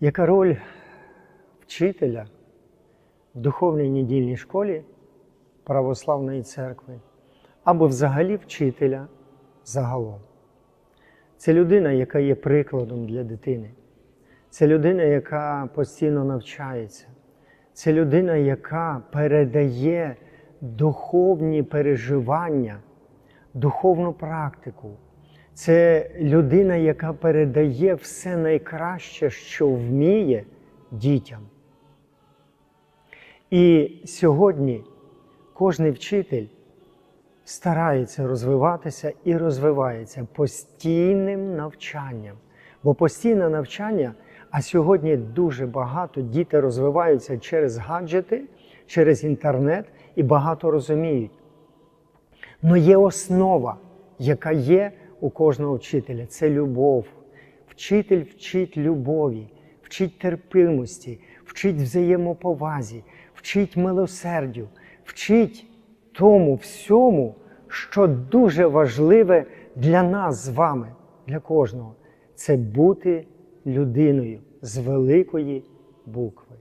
Яка роль вчителя в духовній недільній школі Православної церкви або взагалі вчителя загалом? Це людина, яка є прикладом для дитини. Це людина, яка постійно навчається. Це людина, яка передає духовні переживання, духовну практику. Це людина, яка передає все найкраще, що вміє дітям. І сьогодні кожен вчитель старається розвиватися і розвивається постійним навчанням. Бо постійне навчання, а сьогодні дуже багато діти розвиваються через гаджети, через інтернет і багато розуміють. Але є основа, яка є у кожного вчителя це любов. Вчитель вчить любові, вчить терпимості, вчить взаємоповазі, вчить милосердю, вчить тому всьому, що дуже важливе для нас з вами, для кожного. Це бути людиною з великої букви.